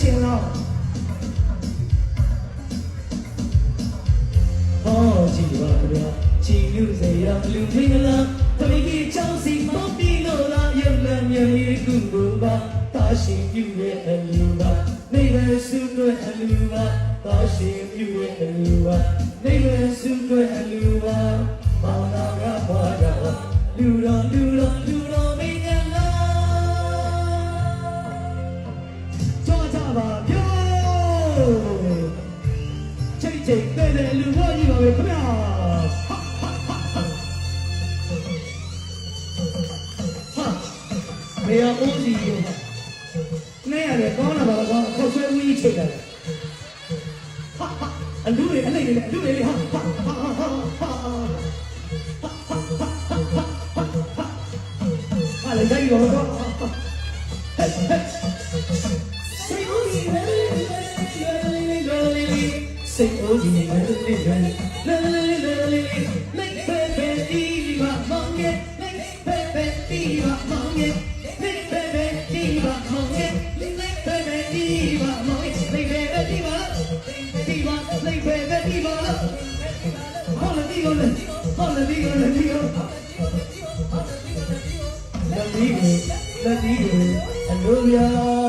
醒了。哦，今日我来了，今日谁呀？刘天元啦，他们的江西宝地我啦，有男有，心有也很吧，那个是不是吧？大心有也很吧，那个是不是吧？把那个花掉，溜达溜达溜。 တ်တဲ့တဲ့လူဘွားကြီးပါပဲခင်ဗျာဟာမေယာအိုးစီတို့ဟာနဲ့ရတယ်ကောင်းတာပါကောင်းခေါက်ဆွဲဦးကြီးချိန်တယ်ဟာဟာအလူတွေအလိုက်တွေအလူတွေဟာဟာဟာဟာဟာဟာလေတိုင်းရောတော့ ကြီး